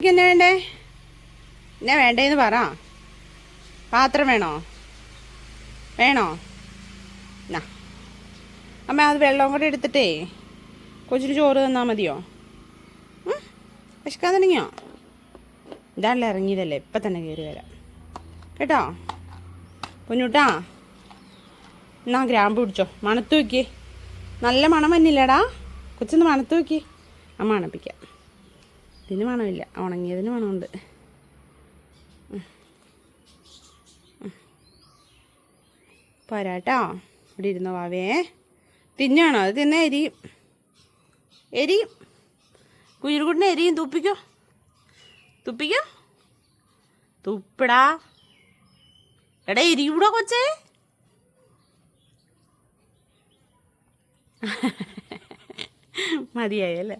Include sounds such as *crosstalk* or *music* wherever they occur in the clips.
എന്നാ വേണ്ടേ? എന്നാ വേണ്ടേന്ന് പറ. പാത്രം വേണോ? വേണോ? എന്നാ അമ്മ അത് വെള്ളം കൂടെ എടുത്തിട്ടേ. കൊച്ചിന് ചോറ് തന്നാൽ മതിയോ? വിശക്കാൻ തുടങ്ങിയോ? ഇതാണല്ലോ ഇറങ്ങിയതല്ലേ ഇപ്പം തന്നെ കയറി വരാം. കേട്ടോ? പൊന്നൂട്ടാ എന്നാ ഗ്രാമ്പ് പിടിച്ചോ. മണത്ത് വയ്ക്കേ നല്ല മണം വന്നില്ലടാ. കൊച്ചൊന്ന് മണത്ത് വയ്ക്കേ ആ മണപ്പിക്കാം ഇതിന് മണമില്ല. ഉണങ്ങിയതിന് മണമുണ്ട്. പരാട്ട. ഇവിടെ ഇരുന്നോ വാവേ? തിന്നാണോ? അത് തിന്ന എരിയും. എരിയും. കുഞ്ഞിരുകുട്ടിനെ എരിയും. തുപ്പിക്കോ. തുപ്പിക്കോ. തുപ്പിടാ. എടാ എരിയൂടാ കൊച്ചേ. മതിയായല്ലേ.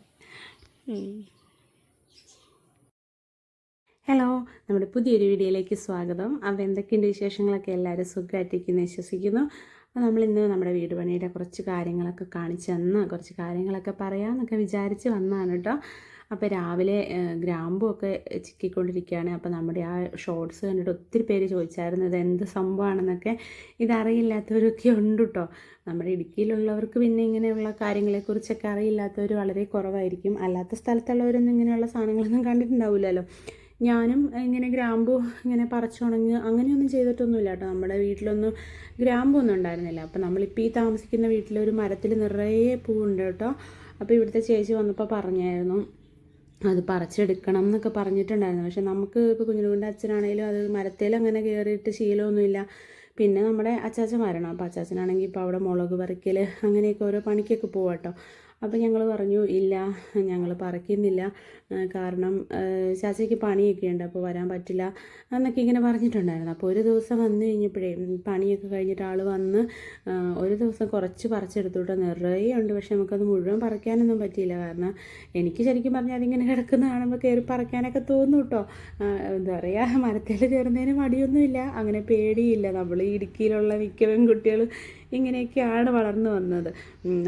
ഹലോ നമ്മുടെ പുതിയൊരു വീഡിയോയിലേക്ക് സ്വാഗതം. അപ്പോൾ എന്തൊക്കെയുണ്ട് വിശേഷങ്ങളൊക്കെ എല്ലാവരും സുഖമായിട്ടിരിക്കുന്നു വിശ്വസിക്കുന്നു. അപ്പോൾ നമ്മളിന്ന് നമ്മുടെ വീട് പണിയുടെ കുറച്ച് കാര്യങ്ങളൊക്കെ കാണിച്ചു തന്ന് കുറച്ച് കാര്യങ്ങളൊക്കെ പറയാമെന്നൊക്കെ വിചാരിച്ച് വന്നതാണ് കേട്ടോ. അപ്പോൾ രാവിലെ ഗ്രാമ്പുമൊക്കെ ചിക്കിക്കൊണ്ടിരിക്കുകയാണ്. അപ്പോൾ നമ്മുടെ ആ ഷോർട്സ് കണ്ടിട്ട് ഒത്തിരി പേര് ചോദിച്ചായിരുന്നു ഇത് എന്ത് സംഭവമാണെന്നൊക്കെ? ഇതറിയില്ലാത്തവരൊക്കെ ഉണ്ട് കേട്ടോ. നമ്മുടെ ഇടുക്കിയിലുള്ളവർക്ക് പിന്നെ ഇങ്ങനെയുള്ള കാര്യങ്ങളെക്കുറിച്ചൊക്കെ അറിയില്ലാത്തവർ വളരെ കുറവായിരിക്കും. അല്ലാത്ത സ്ഥലത്തുള്ളവരൊന്നും ഇങ്ങനെയുള്ള സാധനങ്ങളൊന്നും കണ്ടിട്ടുണ്ടാവില്ലല്ലോ. ഞാനും ഇങ്ങനെ ഗ്രാമ്പു ഇങ്ങനെ പറിച്ചുണങ്ങി അങ്ങനെയൊന്നും ചെയ്തിട്ടൊന്നുമില്ല കേട്ടോ. നമ്മുടെ വീട്ടിലൊന്നും ഗ്രാമ്പൊന്നും ഉണ്ടായിരുന്നില്ല. അപ്പോൾ നമ്മളിപ്പോൾ ഈ താമസിക്കുന്ന വീട്ടിലൊരു മരത്തിൽ നിറയെ പൂവുണ്ട് കേട്ടോ. അപ്പോൾ ഇവിടുത്തെ ചേച്ചി വന്നപ്പോൾ പറഞ്ഞായിരുന്നു അത് പറിച്ചെടുക്കണം എന്നൊക്കെ പറഞ്ഞിട്ടുണ്ടായിരുന്നു. പക്ഷെ നമുക്ക് ഇപ്പോൾ കുഞ്ഞുകുന്റെ അച്ഛനാണെങ്കിലും അത് മരത്തിൽ അങ്ങനെ കയറിയിട്ട് ശീലമൊന്നുമില്ല. പിന്നെ നമ്മുടെ അച്ചാച്ചൻ വരണം അപ്പോൾ അച്ചാച്ചനാണെങ്കിൽ ഇപ്പോൾ അവിടെ മുളക് പറിക്കൽ അങ്ങനെയൊക്കെ ഓരോ പണിക്കൊക്കെ പോവാട്ടോ അപ്പോൾ ഞങ്ങൾ പറഞ്ഞു ഇല്ല ഞങ്ങൾ പറിക്കുന്നില്ല. കാരണം ചാച്ചയ്ക്ക് പണിയൊക്കെ ഉണ്ട് അപ്പോൾ വരാൻ പറ്റില്ല എന്നൊക്കെ ഇങ്ങനെ പറഞ്ഞിട്ടുണ്ടായിരുന്നു. അപ്പോൾ ഒരു ദിവസം വന്നു കഴിഞ്ഞപ്പോഴേ പണിയൊക്കെ കഴിഞ്ഞിട്ട് ആൾ വന്ന് ഒരു ദിവസം കുറച്ച് പറിച്ചെടുത്തോട്ട്. നിറയെ ഉണ്ട് പക്ഷെ നമുക്കത് മുഴുവൻ പറിക്കാനൊന്നും പറ്റിയില്ല. കാരണം എനിക്ക് ശരിക്കും പറഞ്ഞാൽ അതിങ്ങനെ കിടക്കുന്ന കാണുമ്പോൾ കയറി പറിക്കാനൊക്കെ തോന്നും കേട്ടോ എന്താ പറയുക മരത്തിൽ കയറുന്നതിന് മടിയൊന്നുമില്ല. അങ്ങനെ പേടിയില്ല. നമ്മൾ ഇടുക്കിയിലുള്ള മിക്ക പെൺകുട്ടികളും ഇങ്ങനെയൊക്കെയാണ് വളർന്നു വന്നത്.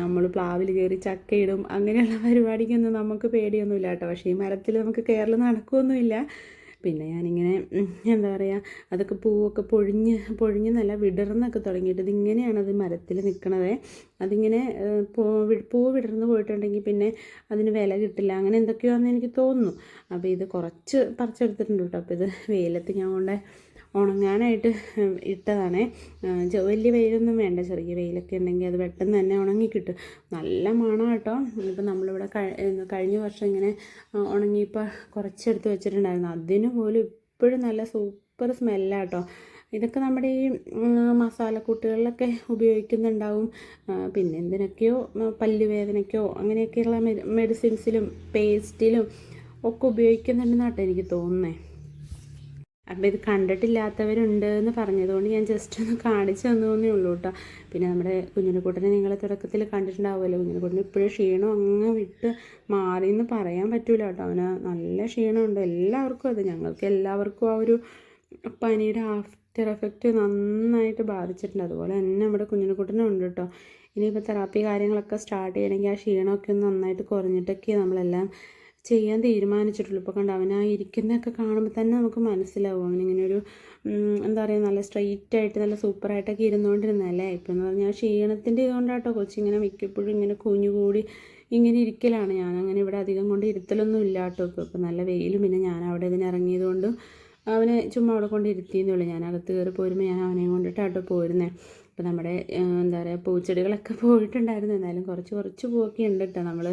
നമ്മൾ പ്ലാവിൽ കയറി ചക്കയിടും അങ്ങനെയുള്ള പരിപാടിക്കൊന്നും നമുക്ക് പേടിയൊന്നുമില്ല കേട്ടോ. പക്ഷേ ഈ മരത്തിൽ നമുക്ക് കയറൽ നടക്കുകയൊന്നുമില്ല പിന്നെ ഞാനിങ്ങനെ എന്താ പറയുക അതൊക്കെ പൂവൊക്കെ പൊഴിഞ്ഞ് നല്ല വിടർന്നൊക്കെ തുടങ്ങിയിട്ട് ഇതിങ്ങനെയാണ് അത് മരത്തിൽ നിൽക്കണത്. അതിങ്ങനെ പൂ പൂ വിടർന്ന് പോയിട്ടുണ്ടെങ്കിൽ പിന്നെ അതിന് വില കിട്ടില്ല. അങ്ങനെ എന്തൊക്കെയാണെന്ന് എനിക്ക് തോന്നുന്നു. അപ്പോൾ ഇത് കുറച്ച് പറിച്ചെടുത്തിട്ടുണ്ട് കേട്ടോ. അപ്പോൾ ഇത് വെയിലത്ത് ഞാൻ കൊണ്ട് ഉണങ്ങാനായിട്ട് ഇട്ടതാണേ. വലിയ വെയിലൊന്നും വേണ്ട. ചെറിയ വെയിലൊക്കെ ഉണ്ടെങ്കിൽ അത് പെട്ടെന്ന് തന്നെ ഉണങ്ങി കിട്ടും നല്ല മണം കേട്ടോ ഇപ്പം നമ്മളിവിടെ കഴി- കഴിഞ്ഞ വർഷം ഇങ്ങനെ ഉണങ്ങിയപ്പോൾ കുറച്ചെടുത്ത് വെച്ചിട്ടുണ്ടായിരുന്നു. അതിന് പോലും ഇപ്പോഴും നല്ല സൂപ്പർ സ്മെല്ലാട്ടോ. ഇതൊക്കെ നമ്മുടെ ഈ മസാല മസാലക്കൂട്ടുകളിലൊക്കെ ഉപയോഗിക്കുന്നുണ്ടാവും. പിന്നെ എന്തിനൊക്കെയോ പല്ലുവേദനയ്ക്കോ അങ്ങനെയൊക്കെയുള്ള മെഡി മെഡിസിൻസിലും പേസ്റ്റിലും ഒക്കെ ഉപയോഗിക്കുന്നുണ്ടെന്നാട്ടോ എനിക്ക് തോന്നുന്നത് അപ്പം ഇത് കണ്ടിട്ടില്ലാത്തവരുണ്ട് എന്ന് പറഞ്ഞതുകൊണ്ട് ഞാൻ ജസ്റ്റ് ഒന്ന് കാണിച്ചു തന്നേ ഉള്ളൂ കേട്ടോ പിന്നെ നമ്മുടെ കുഞ്ഞിനെക്കൂട്ടനെ നിങ്ങൾ തുടക്കത്തിൽ കണ്ടിട്ടുണ്ടാവുമല്ലോ. കുഞ്ഞിനെക്കൂട്ടന് ഇപ്പോഴും ക്ഷീണം അങ്ങ് വിട്ട് മാറി എന്ന് പറയാൻ പറ്റൂല കേട്ടോ അവന് നല്ല ക്ഷീണമുണ്ട്. എല്ലാവർക്കും അത്. ഞങ്ങൾക്ക് എല്ലാവർക്കും ആ ഒരു പനിയുടെ ആഫ്റ്റർ എഫക്റ്റ് നന്നായിട്ട് ബാധിച്ചിട്ടുണ്ട്. അതുപോലെ തന്നെ നമ്മുടെ കുഞ്ഞിനെക്കൂട്ടനും ഉണ്ട് കേട്ടോ ഇനിയിപ്പോൾ തെറാപ്പി കാര്യങ്ങളൊക്കെ സ്റ്റാർട്ട് ചെയ്യണമെങ്കിൽ ആ ക്ഷീണമൊക്കെ ഒന്ന് നന്നായിട്ട് കുറഞ്ഞിട്ടൊക്കെ നമ്മളെല്ലാം ചെയ്യാൻ തീരുമാനിച്ചിട്ടുള്ളൂ. ഇപ്പോൾ കണ്ട ഇരിക്കുന്നതൊക്കെ കാണുമ്പോൾ തന്നെ നമുക്ക് മനസ്സിലാവും. അവനിങ്ങനെ ഒരു എന്താ പറയുക നല്ല സ്ട്രെയിറ്റ് ആയിട്ട് നല്ല സൂപ്പറായിട്ടൊക്കെ ഇരുന്നുകൊണ്ടിരുന്നല്ലേ ഇപ്പം എന്ന് പറഞ്ഞാൽ ക്ഷീണത്തിന്റെ ഇതുകൊണ്ടാട്ടോ കൊച്ചിങ്ങനെ മിക്കപ്പോഴും ഇങ്ങനെ കുഞ്ഞുകൂടി ഇങ്ങനെ ഇരിക്കലാണ്. ഞാൻ അങ്ങനെ ഇവിടെ അധികം കൊണ്ട് ഇരുത്തലൊന്നും ഇല്ല കേട്ടോ ഇപ്പോൾ ഇപ്പം നല്ല വെയിലും പിന്നെ ഞാൻ അവിടെ ഇതിന് ഇറങ്ങിയത് കൊണ്ടും അവനെ ചുമ്മാ അവിടെ കൊണ്ട് ഇരുത്തിയെന്നേ ഉള്ളൂ. ഞാൻ അകത്ത് കയറി പോരുമ്പോൾ ഞാൻ അവനെയും കൊണ്ടിട്ടാട്ടോ പോരുന്നത് അപ്പോൾ നമ്മുടെ എന്താ പറയുക പൂച്ചെടികളൊക്കെ പോയിട്ടുണ്ടായിരുന്നു. എന്നാലും കുറച്ച് കുറച്ച് പൂവൊക്കെ ഉണ്ട് കേട്ടോ നമ്മൾ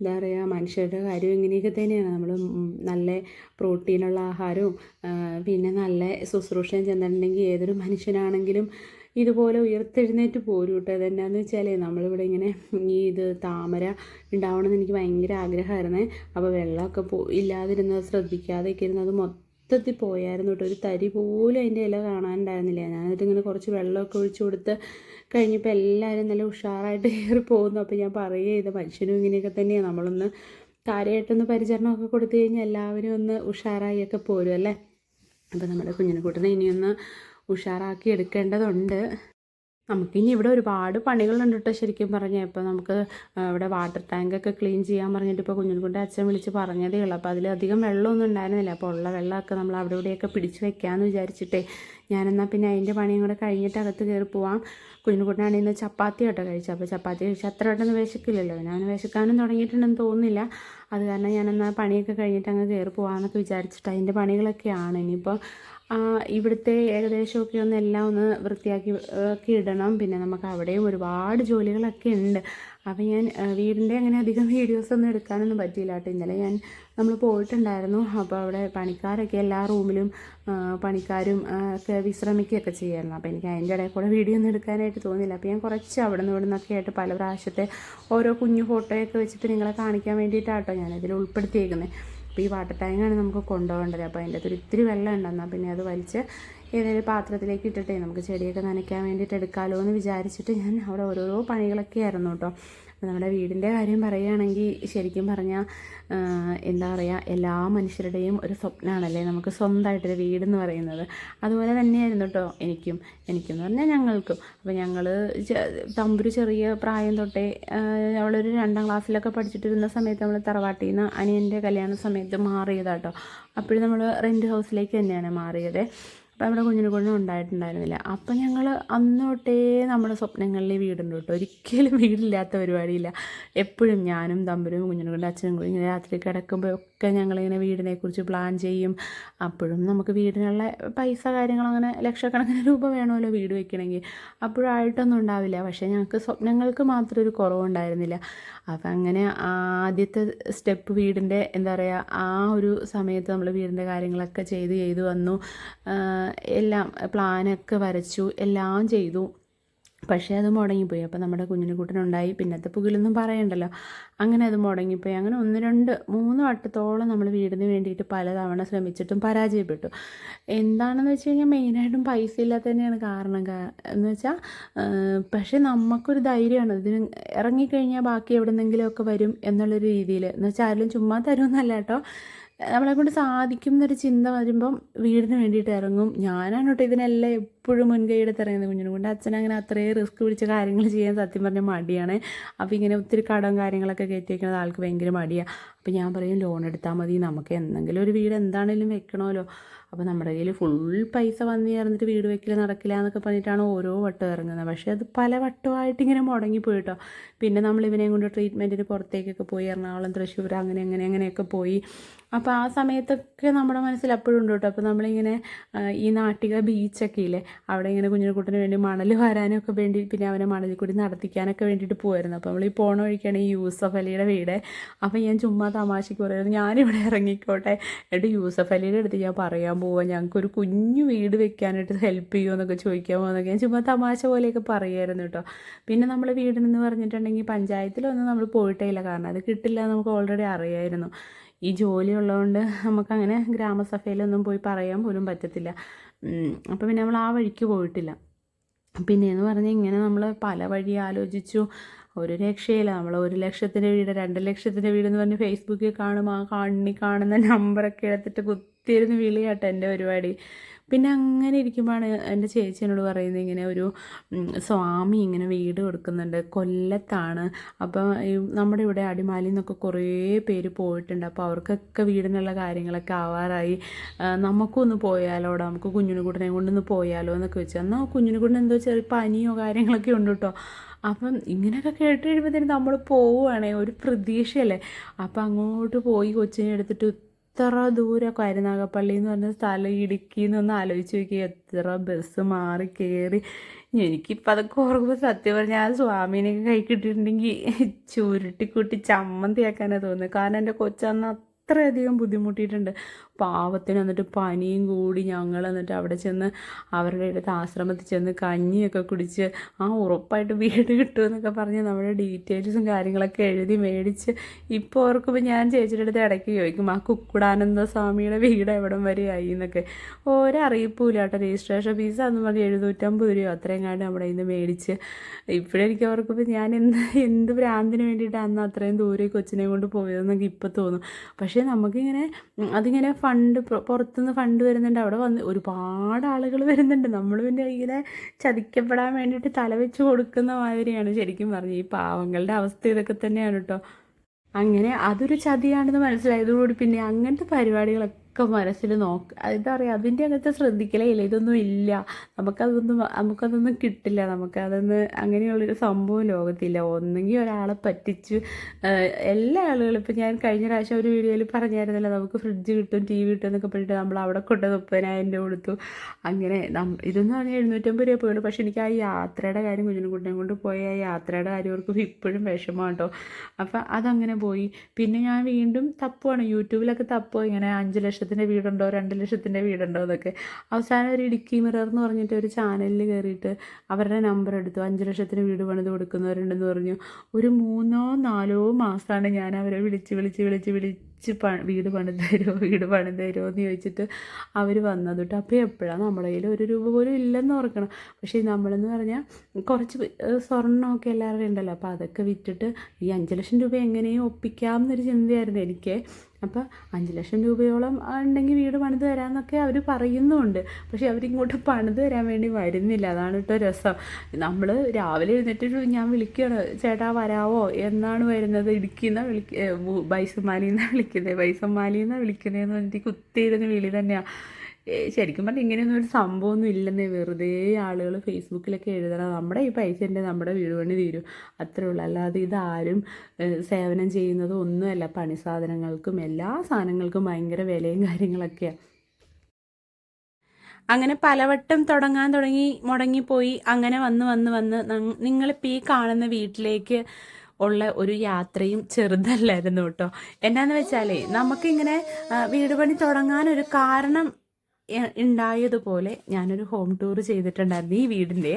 എന്താ പറയുക മനുഷ്യരുടെ കാര്യം ഇങ്ങനെയൊക്കെ തന്നെയാണ്. നമ്മൾ നല്ല പ്രോട്ടീനുള്ള ആഹാരവും പിന്നെ നല്ല ശുശ്രൂഷയും ചെന്നിട്ടുണ്ടെങ്കിൽ ഏതൊരു മനുഷ്യനാണെങ്കിലും ഇതുപോലെ ഉയർത്തെഴുന്നേറ്റ് പോരും കേട്ടോ. അതെന്നാന്ന് വെച്ചാൽ നമ്മളിവിടെ ഇങ്ങനെ ഈ ഇത് താമര ഉണ്ടാവണമെന്ന് എനിക്ക് ഭയങ്കര ആഗ്രഹമായിരുന്നേ. അപ്പോൾ വെള്ളമൊക്കെ പോ ഇല്ലാതിരുന്നത് ശ്രദ്ധിക്കാതെ ഇരുന്നത് മൊത്തത്തിൽ പോയായിരുന്നു കേട്ടോ. ഒരു തരി പോലും അതിന്റെ ഇല കാണാനുണ്ടായിരുന്നില്ല. ഞാനതിട്ട് ഇങ്ങനെ കുറച്ച് വെള്ളമൊക്കെ ഒഴിച്ചു കൊടുത്ത് കഴിഞ്ഞപ്പോൾ എല്ലാവരും നല്ല ഉഷാറായിട്ട് കയറി പോകുന്നു. അപ്പോൾ ഞാൻ പറയുക ചെയ്ത മനുഷ്യനും ഇങ്ങനെയൊക്കെ തന്നെയാണ് നമ്മളൊന്ന് കാര്യമായിട്ടൊന്ന് പരിചരണമൊക്കെ കൊടുത്തു കഴിഞ്ഞാൽ എല്ലാവരും ഒന്ന് ഉഷാറായിയൊക്കെ പോരും അല്ലേ? അപ്പോൾ നമ്മുടെ കുഞ്ഞിനെ കൂട്ടിനെ ഇനിയൊന്ന് ഉഷാറാക്കി എടുക്കേണ്ടതുണ്ട്. നമുക്കിനി ഇവിടെ ഒരുപാട് പണികളുണ്ട് കേട്ടോ ശരിക്കും പറഞ്ഞാൽ ഇപ്പോൾ നമുക്ക് ഇവിടെ വാട്ടർ ടാങ്കൊക്കെ ക്ലീൻ ചെയ്യാൻ പറഞ്ഞിട്ട് ഇപ്പോൾ കുഞ്ഞുകുട്ടി അച്ഛൻ വിളിച്ച് പറഞ്ഞതേ ഉള്ളൂ. അപ്പോൾ അതിലധികം വെള്ളമൊന്നും ഉണ്ടായിരുന്നില്ല. അപ്പോൾ ഉള്ള വെള്ളമൊക്കെ നമ്മൾ അവിടെ ഇവിടെയൊക്കെ പിടിച്ച് വെക്കാമെന്ന് വിചാരിച്ചിട്ടേ ഞാനെന്നാൽ പിന്നെ അതിന്റെ പണിയും കൂടെ കഴിഞ്ഞിട്ട് അകത്ത് കയറി പോവാം. കുഞ്ഞുകുട്ടനാണെങ്കിൽ ഇന്ന് ചപ്പാത്തി കേട്ടോ കഴിച്ചത്. അപ്പോൾ ചപ്പാത്തി കഴിച്ചാൽ അത്ര പെട്ടെന്ന് വിശക്കില്ലല്ലോ. ഞാൻ വിശക്കാനും തുടങ്ങിയിട്ടുണ്ടെന്ന് തോന്നുന്നില്ല. അത് കാരണം ഞാനെന്നാൽ പണിയൊക്കെ കഴിഞ്ഞിട്ട് അങ്ങ് കയറി പോകാമെന്നൊക്കെ വിചാരിച്ചിട്ട് അതിന്റെ പണികളൊക്കെയാണ്. ഇനിയിപ്പോൾ ഇവിടുത്തെ ഏകദേശമൊക്കെ ഒന്ന് എല്ലാം ഒന്ന് വൃത്തിയാക്കി ഒക്കെ ഇടണം. പിന്നെ നമുക്ക് അവിടെയും ഒരുപാട് ജോലികളൊക്കെ ഉണ്ട്. അപ്പം ഞാൻ വീടിന്റെ അങ്ങനെ അധികം വീഡിയോസ് ഒന്നും എടുക്കാനൊന്നും പറ്റിയില്ല കേട്ടോ. ഇന്നലെ ഞാൻ നമ്മൾ പോയിട്ടുണ്ടായിരുന്നു. അപ്പോൾ അവിടെ പണിക്കാരൊക്കെ എല്ലാ റൂമിലും പണിക്കാരും ഒക്കെ വിശ്രമിക്കുകയൊക്കെ ചെയ്യായിരുന്നു. അപ്പോൾ എനിക്ക് അതിന്റെ ഇടയിൽ കൂടെ വീഡിയോ ഒന്നും എടുക്കാനായിട്ട് തോന്നിയില്ല. അപ്പോൾ ഞാൻ കുറച്ച് അവിടെ നിന്ന് ഇവിടെ നിന്നൊക്കെ ആയിട്ട് പല പ്രാവശ്യത്തെ ഓരോ കുഞ്ഞു ഫോട്ടോയൊക്കെ വെച്ചിട്ട് നിങ്ങളെ കാണിക്കാൻ വേണ്ടിയിട്ടാട്ടോ ഞാനതിൽ ഉൾപ്പെടുത്തിയേക്കുന്നത് അപ്പോൾ ഈ വാട്ടർ ടാങ്കാണ് നമുക്ക് കൊണ്ടുപോകേണ്ടത്. അപ്പോൾ അതിന്റെ അകത്തൊരു ഇത്തിരി വെള്ളം ഉണ്ടെന്നാൽ പിന്നെ അത് വലിച്ച് ഏതെങ്കിലും പാത്രത്തിലേക്ക് ഇട്ടിട്ടേ നമുക്ക് ചെടിയൊക്കെ നനയ്ക്കാൻ വേണ്ടിയിട്ട് എടുക്കാമല്ലോ എന്ന് വിചാരിച്ചിട്ട് ഞാൻ അവിടെ ഓരോരോ പണികളൊക്കെ ആയിരുന്നു കേട്ടോ. നമ്മുടെ വീടിന്റെ കാര്യം പറയുകയാണെങ്കിൽ ശരിക്കും പറഞ്ഞാൽ എന്താ പറയുക എല്ലാ മനുഷ്യരുടെയും ഒരു സ്വപ്നമാണല്ലേ നമുക്ക് സ്വന്തമായിട്ടൊരു വീടെന്ന് പറയുന്നത്. അതുപോലെ തന്നെയായിരുന്നു കേട്ടോ എനിക്കും. എനിക്കെന്ന് പറഞ്ഞാൽ ഞങ്ങൾക്കും. അപ്പോൾ ഞങ്ങൾ തമ്പുരു ചെറിയ പ്രായം തൊട്ടേ അവളൊരു രണ്ടാം ക്ലാസ്സിലൊക്കെ പഠിച്ചിട്ടിരുന്ന സമയത്ത് നമ്മൾ തറവാട്ടിൽ നിന്ന് അനിയന്റെ കല്യാണ സമയത്ത് മാറിയതാട്ടോ അപ്പോഴും നമ്മൾ റെന്റ് ഹൗസിലേക്ക് തന്നെയാണ് മാറിയത്. അപ്പം അവിടെ കുഞ്ഞിനെ കുഞ്ഞു ഉണ്ടായിട്ടുണ്ടായിരുന്നില്ല. അപ്പോൾ ഞങ്ങൾ അന്നോട്ടേ നമ്മുടെ സ്വപ്നങ്ങളിൽ വീടുണ്ട് കേട്ടോ. ഒരിക്കലും *laughs* വീടില്ലാത്ത പരിപാടിയില്ല. എപ്പോഴും ഞാനും തമ്പരും കുഞ്ഞിനെ കൊണ്ട് അച്ഛനും കൂടി ഇങ്ങനെ രാത്രി കിടക്കുമ്പോഴൊക്കെ ഞങ്ങളിങ്ങനെ വീടിനെക്കുറിച്ച് പ്ലാൻ ചെയ്യും. അപ്പോഴും നമുക്ക് വീടിനുള്ള പൈസ കാര്യങ്ങൾ അങ്ങനെ ലക്ഷക്കണക്കിന് രൂപ വേണമല്ലോ വീട് വെക്കണമെങ്കിൽ. അപ്പോഴായിട്ടൊന്നും ഉണ്ടാവില്ല. പക്ഷേ ഞങ്ങൾക്ക് സ്വപ്നങ്ങൾക്ക് മാത്രം ഒരു കുറവുണ്ടായിരുന്നില്ല. അപ്പം അങ്ങനെ ആദ്യത്തെ സ്റ്റെപ്പ് വീടിന്റെ എന്താ പറയുക ആ ഒരു സമയത്ത് നമ്മൾ വീടിന്റെ കാര്യങ്ങളൊക്കെ ചെയ്ത് ചെയ്ത് വന്നു. എല്ലാം പ്ലാനൊക്കെ വരച്ചു. എല്ലാം ചെയ്തു. പക്ഷേ അത് മുടങ്ങിപ്പോയി. അപ്പോൾ നമ്മുടെ കുഞ്ഞിന് കൂട്ടനുണ്ടായി. പിന്നത്തെ പുകിലൊന്നും പറയണ്ടല്ലോ. അങ്ങനെ അത് മുടങ്ങിപ്പോയി. അങ്ങനെ ഒന്ന് രണ്ട് മൂന്ന് വട്ടത്തോളം നമ്മൾ വീടിന് വേണ്ടിയിട്ട് പലതവണ ശ്രമിച്ചിട്ടും പരാജയപ്പെട്ടു. എന്താണെന്ന് വെച്ച് കഴിഞ്ഞാൽ മെയിനായിട്ടും പൈസ ഇല്ലാത്ത തന്നെയാണ് കാരണം എന്ന് വെച്ചാൽ പക്ഷേ നമുക്കൊരു ധൈര്യമാണ്. ഇതിന് ഇറങ്ങിക്കഴിഞ്ഞാൽ ബാക്കി എവിടെന്നെങ്കിലുമൊക്കെ വരും എന്നുള്ളൊരു രീതിയിൽ എന്ന് വെച്ചാൽ ആരെങ്കിലും ചുമ്മാ തരുമെന്നല്ല കേട്ടോ. നമ്മളെ കൊണ്ട് സാധിക്കും എന്നൊരു ചിന്ത വരുമ്പം വീടിന് വേണ്ടിയിട്ട് ഇറങ്ങും. ഞാനാണ് കേട്ടോ ഇതിനെല്ലാം എപ്പോഴും മുൻകൈ എടുത്ത് ഇറങ്ങുന്നത്. കുഞ്ഞിനെ കൊണ്ട് അച്ഛൻ അങ്ങനെ അത്രയും റിസ്ക് പിടിച്ച കാര്യങ്ങൾ ചെയ്യാൻ സത്യം പറഞ്ഞാൽ മടിയാണ്. അപ്പോൾ ഇങ്ങനെ ഒത്തിരി കടം കാര്യങ്ങളൊക്കെ കയറ്റി വയ്ക്കുന്നത് ആൾക്ക് ഭയങ്കര മടിയാണ് അപ്പോൾ ഞാൻ പറയും ലോൺ എടുത്താൽ മതി. നമുക്ക് എന്തെങ്കിലും ഒരു വീട് എന്താണേലും വെക്കണമല്ലോ അപ്പോൾ നമ്മുടെ കയ്യിൽ ഫുൾ പൈസ വന്ന് ചേർന്നിട്ട് വീട് വെക്കൽ നടക്കില്ല എന്നൊക്കെ പറഞ്ഞിട്ടാണ് ഓരോ വട്ടം ഇറങ്ങുന്നത്. പക്ഷേ അത് പല വട്ടമായിട്ട് ഇങ്ങനെ മുടങ്ങിപ്പോയി കേട്ടോ. പിന്നെ നമ്മൾ ഇവനെയും കൊണ്ട് ട്രീറ്റ്മെന്റിന് പുറത്തേക്കൊക്കെ പോയി എറണാകുളം തൃശ്ശൂർ അങ്ങനെ അങ്ങനെ അങ്ങനെയൊക്കെ പോയി. അപ്പോൾ ആ സമയത്തൊക്കെ നമ്മുടെ മനസ്സിൽ അപ്പോഴും ഉണ്ട് കേട്ടോ. അപ്പോൾ നമ്മളിങ്ങനെ ഈ നാട്ടിക ബീച്ചൊക്കെ ഇല്ലേ അവിടെ ഇങ്ങനെ കുഞ്ഞിനെക്കുട്ടിന് വേണ്ടി മണൽ വരാനൊക്കെ വേണ്ടി പിന്നെ അവനെ മണലിൽ കൂടി നടത്തിക്കാനൊക്കെ വേണ്ടിയിട്ട് പോയിരുന്നു അപ്പോൾ നമ്മൾ ഈ പോണ വഴിക്കാണ് ഈ യൂസഫ് അലിയുടെ വീട്. അപ്പോൾ ഞാൻ ചുമ്മാ തമാശയ്ക്ക് പറയുന്നത് ഞാനിവിടെ ഇറങ്ങിക്കോട്ടെ. എന്നിട്ട് യൂസഫ് അലിയുടെ അടുത്ത് ഞാൻ പറയാൻ പോവാം ഞങ്ങൾക്കൊരു കുഞ്ഞു വീട് വെക്കാനായിട്ട് ഹെൽപ്പ് ചെയ്യുമോ എന്നൊക്കെ ചോദിക്കാൻ പോകുന്നൊക്കെ ഞാൻ ചുമ്മാ തമാശ പോലെയൊക്കെ പറയുമായിരുന്നു കേട്ടോ. പിന്നെ നമ്മൾ വീടിനെന്ന് പറഞ്ഞിട്ടുണ്ടെങ്കിൽ പഞ്ചായത്തിലൊന്നും നമ്മൾ പോയിട്ടേ ഇല്ല കാരണം അത് കിട്ടില്ല എന്ന് നമുക്ക് ഓൾറെഡി അറിയായിരുന്നു. ഈ ജോലി ഉള്ളതുകൊണ്ട് നമുക്കങ്ങനെ ഗ്രാമസഭയിലൊന്നും പോയി പറയാൻ പോലും പറ്റത്തില്ല. അപ്പോൾ പിന്നെ നമ്മൾ ആ വഴിക്ക് പോയിട്ടില്ല. പിന്നെയെന്ന് പറഞ്ഞാൽ ഇങ്ങനെ നമ്മൾ പല വഴി ആലോചിച്ചു. ഒരു രക്ഷയില്ല. നമ്മൾ ഒരു ലക്ഷത്തിന്റെ വീട് രണ്ട് ലക്ഷത്തിന്റെ എന്ന് പറഞ്ഞ് ഫേസ്ബുക്കിൽ കാണും. ആ കണ്ണി കാണുന്ന നമ്പറൊക്കെ എടുത്തിട്ട് കുത്തിയിരുന്ന് വിളിയാട്ടോ എന്റെ പരിപാടി. പിന്നെ അങ്ങനെ ഇരിക്കുമ്പോഴാണ് എന്റെ ചേച്ചി എന്നോട് പറയുന്നത് ഇങ്ങനെ ഒരു സ്വാമി ഇങ്ങനെ വീട് കൊടുക്കുന്നുണ്ട് കൊല്ലത്താണ്. അപ്പോൾ നമ്മുടെ ഇവിടെ അടിമാലിയിൽ നിന്നൊക്കെ കുറേ പേര് പോയിട്ടുണ്ട്. അപ്പോൾ അവർക്കൊക്കെ വീടിനുള്ള കാര്യങ്ങളൊക്കെ ആവാറായി. നമുക്കൊന്ന് പോയാലോ നമുക്ക് കുഞ്ഞിനെ കൂട്ടിനെ കൊണ്ടൊന്ന് പോയാലോ എന്നൊക്കെ വെച്ചാൽ എന്നാൽ കുഞ്ഞിനെ കൊണ്ട് എന്തോ ചെറിയ പനിയോ കാര്യങ്ങളൊക്കെ ഉണ്ട് കേട്ടോ. അപ്പം ഇങ്ങനെയൊക്കെ കേട്ട് കഴിയുമ്പോഴത്തേനും നമ്മൾ പോവുകയാണെ ഒരു പ്രതീക്ഷയല്ലേ? അപ്പം അങ്ങോട്ട് പോയി കൊച്ചിനെ എടുത്തിട്ട് എത്ര ദൂരം കരുനാഗപ്പള്ളി എന്ന് പറഞ്ഞ സ്ഥലം ഇടുക്കി എന്നൊന്ന് ആലോചിച്ച് നോക്കി. എത്ര ബസ് മാറി കയറി എനിക്കിപ്പോൾ അതൊക്കെ ഓർക്കുമ്പോൾ സത്യം പറഞ്ഞാൽ ആ സ്വാമീനെയൊക്കെ കൈ കിട്ടിയിട്ടുണ്ടെങ്കിൽ ചുരുട്ടിക്കൂട്ടി ചമ്മന്തിയാക്കാനാണ് തോന്നുന്നത് കാരണം എന്റെ കൊച്ചന്ന് അത്രയധികം ബുദ്ധിമുട്ടിയിട്ടുണ്ട്. പാവത്തിന് എന്നിട്ട് പനിയും കൂടി ഞങ്ങൾ എന്നിട്ട് അവിടെ ചെന്ന് അവരുടെ അടുത്ത് ആശ്രമത്തിൽ ചെന്ന് കഞ്ഞിയൊക്കെ കുടിച്ച് ആ ഉറപ്പായിട്ട് വീട് കിട്ടുമെന്നൊക്കെ പറഞ്ഞ് നമ്മുടെ ഡീറ്റെയിൽസും കാര്യങ്ങളൊക്കെ എഴുതി മേടിച്ച് ഇപ്പോൾ ഓർക്കുമ്പോൾ ഞാൻ ചേച്ചിയുടെ അടുത്ത് ഇടയ്ക്ക് ചോദിക്കും ആ കുക്കുടാനന്ദ സ്വാമിയുടെ വീട് എവിടം വരെ ആയി? എന്നൊക്കെ. ഒരറിയിപ്പൂല കേട്ടോ രജിസ്ട്രേഷൻ ഫീസ് അന്ന് പറഞ്ഞ് എഴുന്നൂറ്റമ്പത് രൂപ അത്രയും നമ്മുടെ കയ്യിൽ നിന്ന് മേടിച്ച്. ഇപ്പോഴെനിക്ക് ഓർക്കുമ്പോൾ ഞാൻ എന്ത് എന്ത് ഭ്രാന്തിന് വേണ്ടിയിട്ടാണ് അന്ന് അത്രയും ദൂരെ കൊച്ചിനെ കൊണ്ട് പോയതെന്നൊക്കെ ഇപ്പോൾ തോന്നും. പക്ഷേ നമുക്കിങ്ങനെ അതിങ്ങനെ ഫണ്ട് പുറ- പുറത്തുനിന്ന് ഫണ്ട് വരുന്നുണ്ട്. അവിടെ വന്ന് ഒരുപാട് ആളുകൾ വരുന്നുണ്ട്. നമ്മൾ പിന്നെ ഇങ്ങനെ ചതിക്കപ്പെടാൻ വേണ്ടിയിട്ട് തലവെച്ച് കൊടുക്കുന്ന മാതിരിയാണ് ശരിക്കും പറഞ്ഞു. ഈ പാവങ്ങളുടെ അവസ്ഥ ഇതൊക്കെ തന്നെയാണ് കേട്ടോ അങ്ങനെ അതൊരു ചതിയാണെന്ന് മനസ്സിലായതോടുകൂടി പിന്നെ അങ്ങനത്തെ പരിപാടികളൊക്കെ മനസ്സിൽ നോക്ക. എന്താ പറയുക അതിന്റെ അങ്ങനത്തെ ശ്രദ്ധിക്കലേ ഇല്ല. ഇതൊന്നും ഇല്ല. നമുക്കതൊന്നും നമുക്കതൊന്നും കിട്ടില്ല. നമുക്കതൊന്ന് അങ്ങനെയുള്ളൊരു സംഭവം ലോകത്തില്ല. ഒന്നെങ്കിൽ ഒരാളെ പറ്റിച്ച് എല്ലാ ആളുകളും ഇപ്പം ഞാൻ കഴിഞ്ഞ പ്രാവശ്യം ഒരു വീഡിയോയിൽ പറഞ്ഞായിരുന്നല്ലോ നമുക്ക് ഫ്രിഡ്ജ് കിട്ടും ടി വി കിട്ടും എന്നൊക്കെ പറഞ്ഞിട്ട് നമ്മൾ അവിടെ കൊണ്ട് മുപ്പതിനായിരം രൂപ കൊടുത്തു. അങ്ങനെ ഇതെന്ന് പറഞ്ഞാൽ എഴുന്നൂറ്റമ്പത് രൂപ പോയുള്ളൂ. പക്ഷേ എനിക്ക് ആ യാത്രയുടെ കാര്യം കുഞ്ഞിനെക്കുട്ടിനെ കൊണ്ട് പോയ ആ യാത്രയുടെ കാര്യം ഓർക്കും ഇപ്പോഴും വിഷമമാണ് കേട്ടോ അപ്പം അതങ്ങനെ പോയി. പിന്നെ ഞാൻ വീണ്ടും തപ്പുവാണ്. യൂട്യൂബിലൊക്കെ തപ്പോ ഇങ്ങനെ അഞ്ച് ലക്ഷത്തിന്റെ വീടുണ്ടോ? രണ്ട് ലക്ഷത്തിന്റെ വീടുണ്ടോ എന്നൊക്കെ. അവസാനം ഒരു ഇടുക്കി മിറർ എന്ന് പറഞ്ഞിട്ട് ഒരു ചാനലിൽ കയറിയിട്ട് അവരുടെ നമ്പർ എടുത്തു. അഞ്ച് ലക്ഷത്തിന് വീട് പണിത് കൊടുക്കുന്നവരുണ്ടെന്ന് പറഞ്ഞു. ഒരു മൂന്നോ നാലോ മാസമാണ് ഞാൻ അവരെ വിളിച്ച് വിളിച്ച് വിളിച്ച് വിളിച്ച് പ വീട് പണിത് തരുമോ വീട് പണിത് തരുമോ എന്ന് ചോദിച്ചിട്ട് അവർ വന്നത് കേട്ടോ. അപ്പോൾ എപ്പോഴാണ് നമ്മുടെ കയ്യിൽ ഒരു രൂപ പോലും ഇല്ലെന്ന് ഓർക്കണം. പക്ഷേ നമ്മളെന്ന് പറഞ്ഞാൽ കുറച്ച് സ്വർണമൊക്കെ എല്ലാവരുടെയും ഉണ്ടല്ലോ. അപ്പോൾ അതൊക്കെ വിറ്റിട്ട് ഈ അഞ്ച് ലക്ഷം രൂപ എങ്ങനെയും ഒപ്പിക്കാം എന്നൊരു ചിന്തയായിരുന്നു. എനിക്ക് അപ്പോൾ അഞ്ച് ലക്ഷം രൂപയോളം ഉണ്ടെങ്കിൽ വീട് പണിത് തരാമെന്നൊക്കെ അവർ പറയുന്നുമുണ്ട് പക്ഷേ അവരിങ്ങോട്ട് പണിത് തരാൻ വേണ്ടി വരുന്നില്ല. അതാണ് കേട്ടോ രസം. നമ്മൾ രാവിലെ എഴുന്നേറ്റ് ഞാൻ വിളിക്കുകയാണ് ചേട്ടാ വരാവോ? എന്നാണ് വരുന്നത്? ഇടുക്കിന്ന വിളിക്ക ബൈസമ്മാലിന്നാണ് വിളിക്കുന്നത് ബൈസമ്മാലിന്നാണ് വിളിക്കുന്നതെന്ന് പറഞ്ഞിട്ട് കുത്തിയിരുന്ന് വിളി തന്നെയാണ് ശരിക്കും പറഞ്ഞാൽ ഇങ്ങനെയൊന്നും ഒരു സംഭവമൊന്നും ഇല്ലെന്നേ. വെറുതെ ആളുകൾ ഫേസ്ബുക്കിലൊക്കെ എഴുതണം നമ്മുടെ ഈ പൈസ ഉണ്ട് നമ്മുടെ വീട് പണി തീരും. അത്രേ ഉള്ളൂ. അല്ലാതെ ഇതാരും സേവനം ചെയ്യുന്നത് ഒന്നുമല്ല. പണി സാധനങ്ങൾക്കും എല്ലാ സാധനങ്ങൾക്കും ഭയങ്കര വിലയും കാര്യങ്ങളൊക്കെയാണ് അങ്ങനെ പലവട്ടം തുടങ്ങാൻ തുടങ്ങി മുടങ്ങിപ്പോയി. അങ്ങനെ വന്ന് വന്ന് വന്ന് നങ്- നിങ്ങളിപ്പോൾ ഈ കാണുന്ന വീട്ടിലേക്ക് ഉള്ള ഒരു യാത്രയും ചെറുതല്ലായിരുന്നു കേട്ടോ. എന്നാന്ന് വെച്ചാലേ നമുക്കിങ്ങനെ വീട് പണി തുടങ്ങാനൊരു കാരണം ഉണ്ടായതുപോലെ ഞാനൊരു ഹോം ടൂർ ചെയ്തിട്ടുണ്ടായിരുന്നു ഈ വീടിന്റെ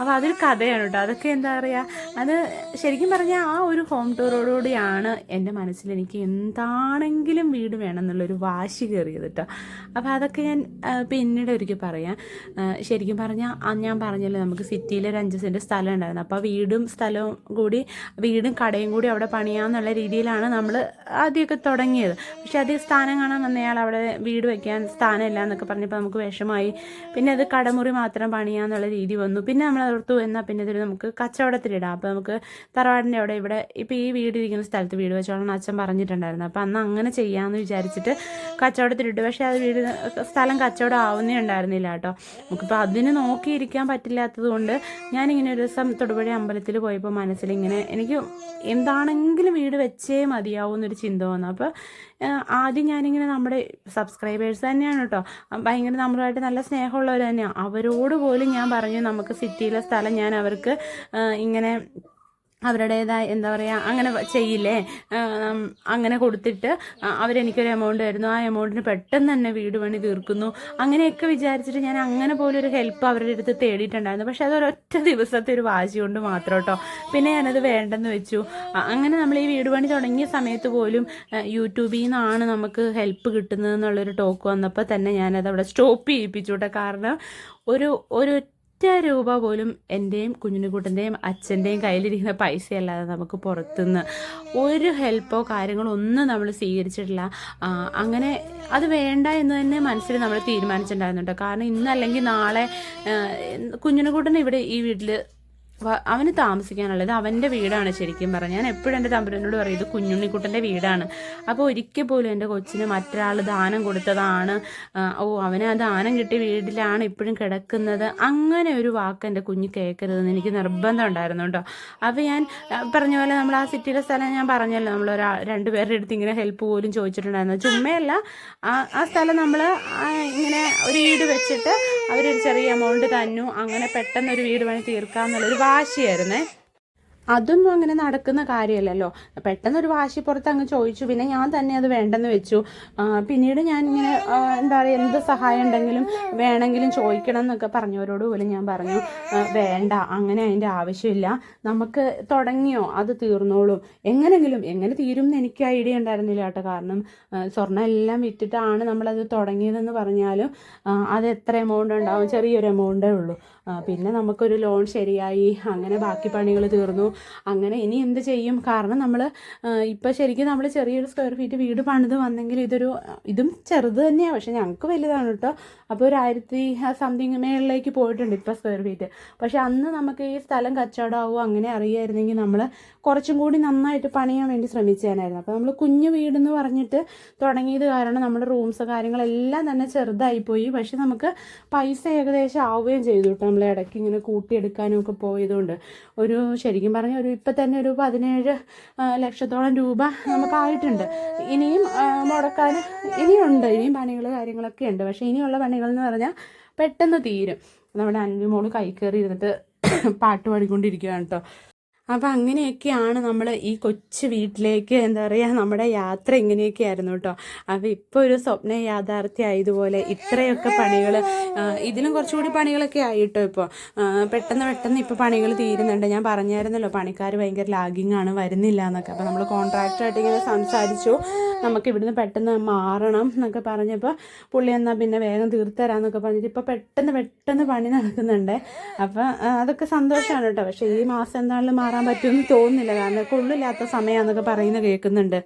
അപ്പോൾ അതൊരു കഥയാണ് കേട്ടോ. അതൊക്കെ എന്താ പറയുക അത് ശരിക്കും പറഞ്ഞാൽ ആ ഒരു ഹോം ടൂറോടുകൂടിയാണ് എന്റെ മനസ്സിൽ എനിക്ക് എന്താണെങ്കിലും വീട് വേണം എന്നുള്ളൊരു വാശി കയറിയത് കേട്ടോ. അപ്പോൾ അതൊക്കെ ഞാൻ പിന്നീട് ഒരിക്കൽ പറയാം. ശരിക്കും പറഞ്ഞാൽ ഞാൻ പറഞ്ഞല്ലോ നമുക്ക് സിറ്റിയിൽ ഒരു അഞ്ച് സെന്റ് സ്ഥലം ഉണ്ടായിരുന്നു. അപ്പോൾ വീടും സ്ഥലവും കൂടി വീടും കടയും കൂടി അവിടെ പണിയാമെന്നുള്ള രീതിയിലാണ് നമ്മൾ ആദ്യമൊക്കെ തുടങ്ങിയത്. പക്ഷേ അത് സ്ഥാനം കാണാൻ വന്നയാൾ അവിടെ വീട് വയ്ക്കാൻ സ്ഥാനമില്ല എന്നൊക്കെ പറഞ്ഞപ്പോൾ നമുക്ക് വിഷമായി. പിന്നെ അത് കടമുറി മാത്രം പണിയാന്നുള്ള രീതി വന്നു. പിന്നെ നമ്മൾ ഓർത്തു എന്നാൽ പിന്നെ ഇതിൽ നമുക്ക് കച്ചവടത്തിലിടാം അപ്പോൾ നമുക്ക് തറവാടിന്റെ അവിടെ ഇവിടെ ഇപ്പോൾ ഈ വീട് ഇരിക്കുന്ന സ്ഥലത്ത് വീട് വെച്ചോളാം അച്ഛൻ പറഞ്ഞിട്ടുണ്ടായിരുന്നു. അപ്പോൾ അന്ന് അങ്ങനെ ചെയ്യാമെന്ന് വിചാരിച്ചിട്ട് കച്ചവടത്തിലിട്ട് പക്ഷേ അത് വീട് സ്ഥലം കച്ചവടം ആവുന്നേ ഉണ്ടായിരുന്നില്ല കേട്ടോ. നമുക്കിപ്പോൾ അതിന് നോക്കിയിരിക്കാൻ പറ്റില്ലാത്തത് കൊണ്ട് ഞാനിങ്ങനെ ഒരു ദിവസം തൊടുപുഴ അമ്പലത്തിൽ പോയപ്പോൾ മനസ്സിലിങ്ങനെ എനിക്ക് എന്താണെങ്കിലും വീട് വെച്ചേ മതിയാവും എന്നൊരു ചിന്ത വന്നു. അപ്പോൾ ആദ്യം ഞാനിങ്ങനെ നമ്മുടെ സബ്സ്ക്രൈബേഴ്സ് തന്നെയാണ് കേട്ടോ. ഭയങ്കര നമ്മളുമായിട്ട് നല്ല സ്നേഹമുള്ളവർ തന്നെയാണ് അവരോട് പോലും ഞാൻ പറഞ്ഞു നമുക്ക് സിറ്റിയിലെ സ്ഥലം ഞാൻ അവർക്ക് ഇങ്ങനെ അവരുടേതായ എന്താ പറയുക അങ്ങനെ ചെയ്യില്ലേ? അങ്ങനെ കൊടുത്തിട്ട് അവരെനിക്കൊരു എമൗണ്ട് തരുന്നു. ആ എമൗണ്ടിന് പെട്ടെന്ന് തന്നെ വീട് പണി തീർക്കുന്നു. അങ്ങനെയൊക്കെ വിചാരിച്ചിട്ട് ഞാൻ അങ്ങനെ പോലൊരു ഹെൽപ്പ് അവരുടെ അടുത്ത് തേടിയിട്ടുണ്ടായിരുന്നു. പക്ഷെ അതൊരൊറ്റ ദിവസത്തെ ഒരു വാശി കൊണ്ട് മാത്രം കേട്ടോ പിന്നെ ഞാനത് വേണ്ടെന്ന് വെച്ചു. അങ്ങനെ നമ്മൾ ഈ വീട് പണി തുടങ്ങിയ സമയത്ത് പോലും യൂട്യൂബിൽ നിന്നാണ് നമുക്ക് ഹെൽപ്പ് കിട്ടുന്നത് എന്നുള്ളൊരു ടോക്ക് വന്നപ്പോൾ തന്നെ ഞാനത് അവിടെ സ്റ്റോപ്പ് ചെയ്യിപ്പിച്ചു കേട്ടോ കാരണം ഒരു ഒരു ഒറ്റ രൂപ പോലും എന്റെയും കുഞ്ഞിനുകൂട്ടന്റെയും അച്ഛന്റെയും കയ്യിലിരിക്കുന്ന പൈസയല്ലാതെ നമുക്ക് പുറത്തുനിന്ന് ഒരു ഹെൽപ്പോ കാര്യങ്ങളോ ഒന്നും നമ്മൾ സ്വീകരിച്ചിട്ടില്ല. അങ്ങനെ അത് വേണ്ട എന്ന് തന്നെ മനസ്സിൽ നമ്മൾ തീരുമാനിച്ചിട്ടുണ്ടായിരുന്നു കേട്ടോ കാരണം ഇന്നല്ലെങ്കിൽ നാളെ കുഞ്ഞിനുകൂട്ടൻ ഇവിടെ ഈ വീട്ടിൽ അവന് താമസിക്കാനുള്ളത് അവന്റെ വീടാണ് ശരിക്കും പറഞ്ഞാൽ ഞാൻ എപ്പോഴും എന്റെ തമ്പുരനോട് പറയും ഇത് കുഞ്ഞുണ്ണിക്കുട്ടന്റെ വീടാണ്. അപ്പോൾ ഒരിക്കൽ പോലും എന്റെ കൊച്ചിന് മറ്റൊരാൾ ദാനം കൊടുത്തതാണ്. ഓ അവന് ആ ദാനം കിട്ടിയ വീട്ടിലാണ് ഇപ്പോഴും കിടക്കുന്നത്. അങ്ങനെ ഒരു വാക്ക് എന്റെ കുഞ്ഞ് കേൾക്കരുതെന്ന് എനിക്ക് നിർബന്ധം ഉണ്ടായിരുന്നു കേട്ടോ. അപ്പോൾ ഞാൻ പറഞ്ഞ പോലെ നമ്മൾ ആ സിറ്റിയിലെ സ്ഥലം ഞാൻ പറഞ്ഞല്ലോ നമ്മൾ ഒരാ രണ്ടുപേരുടെ അടുത്ത് ഇങ്ങനെ ഹെൽപ്പ് പോലും ചോദിച്ചിട്ടുണ്ടായിരുന്നു. ചുമ്മയല്ല ആ സ്ഥലം നമ്മൾ ഇങ്ങനെ ഒരു വീട് വെച്ചിട്ട് അവരൊരു ചെറിയ എമൗണ്ട് തന്നു. അങ്ങനെ പെട്ടെന്ന് ഒരു വീട് പണി തീർക്കാമെന്നുള്ളൊരു വാശിയായിരുന്നേ. അതൊന്നും അങ്ങനെ നടക്കുന്ന കാര്യമല്ലല്ലോ. പെട്ടെന്ന് ഒരു വാശി പുറത്ത് അങ്ങ് ചോദിച്ചു പിന്നെ ഞാൻ തന്നെ അത് വേണ്ടെന്ന് വെച്ചു. പിന്നീട് ഞാൻ ഇങ്ങനെ എന്താ പറയുക എന്ത് സഹായം ഉണ്ടെങ്കിലും വേണമെങ്കിലും ചോദിക്കണം എന്നൊക്കെ പറഞ്ഞവരോട് പോലും ഞാൻ പറഞ്ഞു. വേണ്ട അങ്ങനെ അതിന്റെ ആവശ്യമില്ല. നമുക്ക് തുടങ്ങിയോ? അത് തീർന്നോളും. എങ്ങനെങ്കിലും എങ്ങനെ തീരും എന്ന് എനിക്ക് ഐഡിയ ഉണ്ടായിരുന്നില്ല കേട്ടോ. കാരണം സ്വർണം എല്ലാം വിറ്റിട്ടാണ് നമ്മളത് തുടങ്ങിയതെന്ന് പറഞ്ഞാലും അത് എത്ര എമൗണ്ട് ഉണ്ടാവും? ചെറിയൊരു എമൗണ്ടേ ഉള്ളൂ. പിന്നെ നമുക്കൊരു ലോൺ ശരിയായി അങ്ങനെ ബാക്കി പണികൾ തീർന്നു. അങ്ങനെ ഇനി എന്ത് ചെയ്യും? കാരണം നമ്മൾ ഇപ്പോൾ ശരിക്കും നമ്മൾ ചെറിയൊരു സ്ക്വയർ ഫീറ്റ് വീട് പണിത് വന്നെങ്കിൽ ഇതൊരു ഇതും ചെറുത് തന്നെയാണ് പക്ഷെ ഞങ്ങൾക്ക് വലുതാണ് കേട്ടോ അപ്പോൾ ഒരു ആയിരത്തി സംതിങ് മേളിലേക്ക് പോയിട്ടുണ്ട് ഇപ്പോൾ സ്ക്വയർ ഫീറ്റ് പക്ഷെ അന്ന് നമുക്ക് ഈ സ്ഥലം കച്ചവടമാവും അങ്ങനെ അറിയായിരുന്നെങ്കിൽ നമ്മൾ കുറച്ചും കൂടി നന്നായിട്ട് പണിയാൻ വേണ്ടി ശ്രമിച്ചേനായിരുന്നു. അപ്പോൾ നമ്മൾ കുഞ്ഞു വീടെന്ന് പറഞ്ഞിട്ട് തുടങ്ങിയത് കാരണം നമ്മുടെ റൂംസ് കാര്യങ്ങളെല്ലാം തന്നെ ചെറുതായിപ്പോയി. പക്ഷെ നമുക്ക് പൈസ ഏകദേശം ആവുകയും ചെയ്തു കേട്ടോ നമ്മൾ ഇടയ്ക്ക് ഇങ്ങനെ കൂട്ടിയെടുക്കാനും ഒക്കെ പോയതുകൊണ്ട് ഒരു ശരിക്കും പറഞ്ഞാൽ ഒരു ഇപ്പം തന്നെ ഒരു പതിനേഴ് ലക്ഷത്തോളം രൂപ നമുക്കായിട്ടുണ്ട്. ഇനിയും മുടക്കാൻ ഇനിയുണ്ട്. ഇനിയും പണികൾ കാര്യങ്ങളൊക്കെ ഉണ്ട്. പക്ഷേ ഇനിയുള്ള പണികൾ എന്ന് പറഞ്ഞാൽ പെട്ടെന്ന് തീരും. നമ്മുടെ അനുമോൾ കൈ കയറി ഇരുന്നിട്ട് പാട്ട് പാടിക്കൊണ്ടിരിക്കുകയാണ് കേട്ടോ അപ്പം അങ്ങനെയൊക്കെയാണ് നമ്മൾ ഈ കൊച്ചു വീട്ടിലേക്ക് എന്താ പറയുക നമ്മുടെ യാത്ര ഇങ്ങനെയൊക്കെ ആയിരുന്നു കേട്ടോ അപ്പോൾ ഇപ്പോൾ ഒരു സ്വപ്ന യാഥാർത്ഥ്യ യാഥാർത്ഥ്യമായതുപോലെ ഇത്രയൊക്കെ പണികൾ ഇതിലും കുറച്ചുകൂടി പണികളൊക്കെ ആയിട്ടോ ഇപ്പോൾ പെട്ടെന്ന് പെട്ടെന്ന് ഇപ്പോൾ പണികൾ തീരുന്നുണ്ട്. ഞാൻ പറഞ്ഞായിരുന്നല്ലോ പണിക്കാർ ഭയങ്കര ലാഗിങ് ആണ് വരുന്നില്ല എന്നൊക്കെ. അപ്പോൾ നമ്മൾ കോൺട്രാക്ടറായിട്ട് ഇങ്ങനെ സംസാരിച്ചു. നമുക്ക് ഇവിടുന്ന് പെട്ടെന്ന് മാറണം എന്നൊക്കെ പറഞ്ഞപ്പോൾ പുള്ളി എന്നാൽ പിന്നെ വേഗം തീർത്തരാന്നൊക്കെ പറഞ്ഞിട്ട് ഇപ്പോൾ പെട്ടെന്ന് പെട്ടെന്ന് പണി നടക്കുന്നുണ്ട്. അപ്പോൾ അതൊക്കെ സന്തോഷമാണ് കേട്ടോ പക്ഷേ ഈ മാസം എന്താണെങ്കിലും മാറാൻ പറ്റുമെന്ന് തോന്നുന്നില്ല. കാരണം കൊള്ളില്ലാത്ത സമയമാണെന്നൊക്കെ പറയുന്നത് കേൾക്കുന്നുണ്ട്.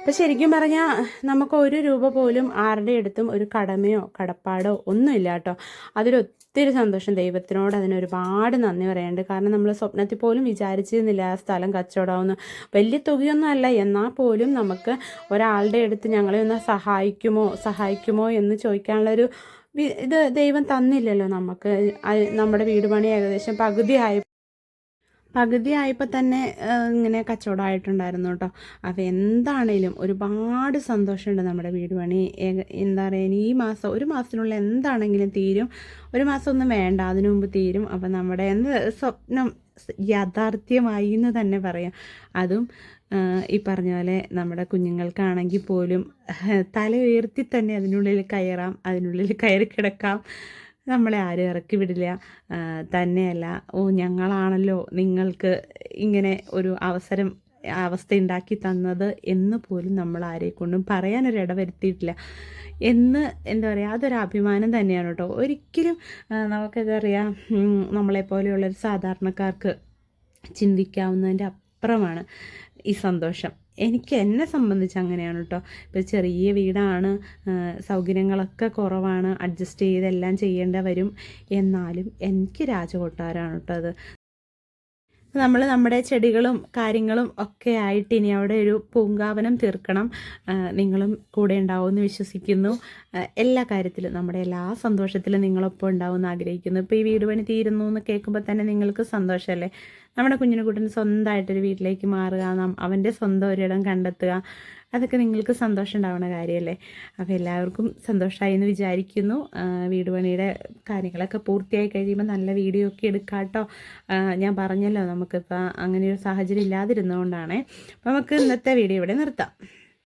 അപ്പം ശരിക്കും പറഞ്ഞാൽ നമുക്ക് ഒരു രൂപ പോലും ആരുടെ അടുത്തും ഒരു കടമയോ കടപ്പാടോ ഒന്നുമില്ല കേട്ടോ. അതിലൊത്തിരി സന്തോഷം. ദൈവത്തിനോട് അതിന് ഒരുപാട് നന്ദി പറയുന്നുണ്ട് കാരണം നമ്മൾ സ്വപ്നത്തിൽ പോലും വിചാരിച്ചിരുന്നില്ല ആ സ്ഥലം കച്ചവടമാവുന്നു വലിയ തുകയൊന്നും അല്ല. എന്നാൽ പോലും നമുക്ക് ഒരാളുടെ അടുത്ത് ഞങ്ങളെ ഒന്ന് സഹായിക്കുമോ സഹായിക്കുമോ എന്ന് ചോദിക്കാനുള്ളൊരു ഇത് ദൈവം തന്നില്ലല്ലോ നമുക്ക്. നമ്മുടെ വീട് പണി ഏകദേശം പകുതിയായി. പകുതിയായപ്പോൾ തന്നെ ആ, ഇങ്ങനെ കച്ചവടമായിട്ടുണ്ടായിരുന്നു കേട്ടോ. അപ്പോൾ എന്താണേലും ഒരുപാട് സന്തോഷമുണ്ട് നമ്മുടെ വീട് പണി. എന്താ പറയുക ഇനി ഈ മാസം ഒരു മാസത്തിനുള്ളിൽ എന്താണെങ്കിലും തീരും. ഒരു മാസം ഒന്നും വേണ്ട അതിനു മുമ്പ് തീരും. അപ്പം നമ്മുടെ എന്ത് സ്വപ്നം യാഥാർത്ഥ്യമായി എന്ന് തന്നെ പറയാം. അതും ഈ പറഞ്ഞ പോലെ നമ്മുടെ കുഞ്ഞുങ്ങൾക്കാണെങ്കിൽ പോലും തല ഉയർത്തി തന്നെ അതിനുള്ളിൽ കയറാം അതിനുള്ളിൽ കയറി കിടക്കാം. നമ്മളെ ആരും ഇറക്കി വിടില്ല. തന്നെയല്ല. ഓ ഞങ്ങളാണല്ലോ നിങ്ങൾക്ക് ഇങ്ങനെ ഒരു അവസരം അവസ്ഥ ഉണ്ടാക്കി തന്നത് എന്ന് പോലും നമ്മൾ ആരെക്കൊണ്ടും പറയാനൊരിട വരുത്തിയിട്ടില്ല. എന്ന് എന്താ പറയുക അതൊരു അഭിമാനം തന്നെയാണ് കേട്ടോ. ഒരിക്കലും നമുക്കെന്താ പറയുക നമ്മളെപ്പോലെയുള്ളൊരു സാധാരണക്കാർക്ക് ചിന്തിക്കാവുന്നതിന്റെ അപ്പുറമാണ് ഈ സന്തോഷം. എനിക്ക് എന്നെ സംബന്ധിച്ച് അങ്ങനെയാണ് കേട്ടോ ഇപ്പോൾ ചെറിയ വീടാണ് സൗകര്യങ്ങളൊക്കെ കുറവാണ് അഡ്ജസ്റ്റ് ചെയ്തെല്ലാം ചെയ്യേണ്ട വരും. എന്നാലും എനിക്ക് രാജകൊട്ടാരമാണ് കേട്ടോ അത്. നമ്മൾ നമ്മുടെ ചെടികളും കാര്യങ്ങളും ഒക്കെ ആയിട്ട് ഇനി അവിടെ ഒരു പൂങ്കാവനം തീർക്കണം. നിങ്ങളും കൂടെ ഉണ്ടാവുമെന്ന് വിശ്വസിക്കുന്നു. എല്ലാ കാര്യത്തിലും നമ്മുടെ എല്ലാ സന്തോഷത്തിലും നിങ്ങളൊപ്പം ഉണ്ടാവുമെന്ന് ആഗ്രഹിക്കുന്നു. ഇപ്പോൾ ഈ വീട് പണി തീരുന്നു എന്ന് കേൾക്കുമ്പോൾ തന്നെ നിങ്ങൾക്ക് സന്തോഷമല്ലേ നമ്മുടെ കുഞ്ഞിനെ കുട്ടന് സ്വന്തമായിട്ടൊരു വീട്ടിലേക്ക് മാറുക അവന്റെ സ്വന്തം ഒരിടം കണ്ടെത്തുക അതൊക്കെ നിങ്ങൾക്ക് സന്തോഷം ഉണ്ടാവുന്ന കാര്യമല്ലേ? അപ്പോൾ എല്ലാവർക്കും സന്തോഷമായി എന്ന് വിചാരിക്കുന്നു. വീട് പണിയുടെ കാര്യങ്ങളൊക്കെ പൂർത്തിയായി കഴിയുമ്പോൾ നല്ല വീഡിയോ ഒക്കെ എടുക്കാട്ടോ. കേട്ടോ ഞാൻ പറഞ്ഞല്ലോ നമുക്കിപ്പോൾ അങ്ങനെ ഒരു സാഹചര്യം ഇല്ലാതിരുന്നതുകൊണ്ടാണ്. അപ്പോൾ നമുക്ക് ഇന്നത്തെ വീഡിയോ ഇവിടെ നിർത്താം.